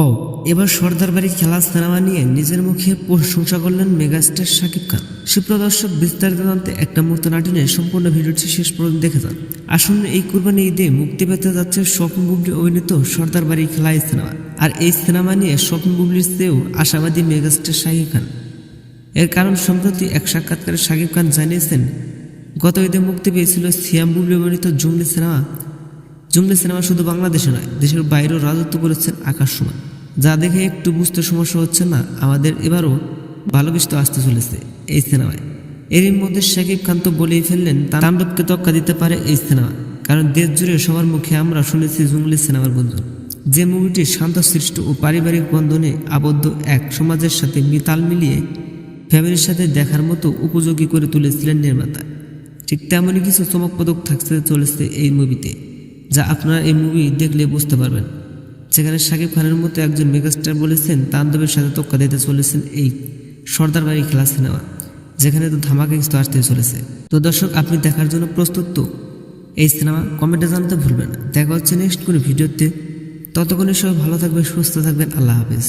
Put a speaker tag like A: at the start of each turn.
A: ও। এবার সর্দার বাড়ি খেলা সিনেমা নিয়ে নিজের মুখে প্রশংসা করলেন মেগাস্টার শাকিব খান। সুপ্রদর্শক বিস্তারিত জানতে একটা মূর্ত নাটিনে সম্পূর্ণ ভিডিওটি শেষ পর্যন্ত দেখে যান। আসুন এই কুরবানি ঈদে মুক্তি পেতে যাচ্ছে স্বপ্ন বুবলি অভিনীত সর্দার বাড়ি খেলা সিনেমা। আর এই সিনেমা নিয়ে স্বপ্ন বুবলির চেয়েও আশাবাদী মেগাস্টার শাকিব খান। এর কারণ সম্প্রতি এক সাক্ষাৎকারে শাকিব খান জানিয়েছেন, গত ঈদে মুক্তি পেয়েছিল সিয়াম বুবলি অভিনীত জঙ্গলি সিনেমা জঙ্গলি সিনেমা শুধু বাংলাদেশে নয়, দেশের বাইরেও রাজত্ব করেছেন আকাশ সময় যা দেখে একটু বুঝতে সমস্যা হচ্ছে না, আমাদের এবারও ভালোবেসতে আসতে চলেছে এই সিনেমায়। এরই মধ্যে শাকিব খান তো বলেই ফেললেন, তাণ্ডবকে তক্কা দিতে পারে এই সিনেমা। কারণ দেশ জুড়ে সবার মুখে আমরা শুনেছি জঙ্গলি সিনেমার গুঞ্জন যে মুভিটি শান্তশিষ্ট ও পারিবারিক বন্ধনে আবদ্ধ এক সমাজের সাথে মিতাল মিলিয়ে ফ্যামিলির সাথে দেখার মতো উপযোগী করে তুলেছিলেন নির্মাতা। ঠিক তেমনই কিছু চমকপ্রদক থাকতে চলেছে এই মুভিতে। যা আপনারা এই মুভি দেখলে বুঝতে পারবেন। সেখানে শাকিব খানের মতো একজন মেগাস্টার বলেছেন, তাণ্ডবের সাথে তক্কা দিতে চলেছেন এই সর্দার বাড়ি খেলা সিনেমা, যেখানে তো ধামাকা কিছু আসতে চলেছে। তো দর্শক, আপনি দেখার জন্য প্রস্তুত তো? এই সিনেমা কমেন্টে জানাতে ভুলবেন না। দেখা হচ্ছে নেক্সট কোনো ভিডিওতে। ততক্ষণে সবাই ভালো থাকবেন, সুস্থ থাকবেন, আল্লাহ হাফেজ।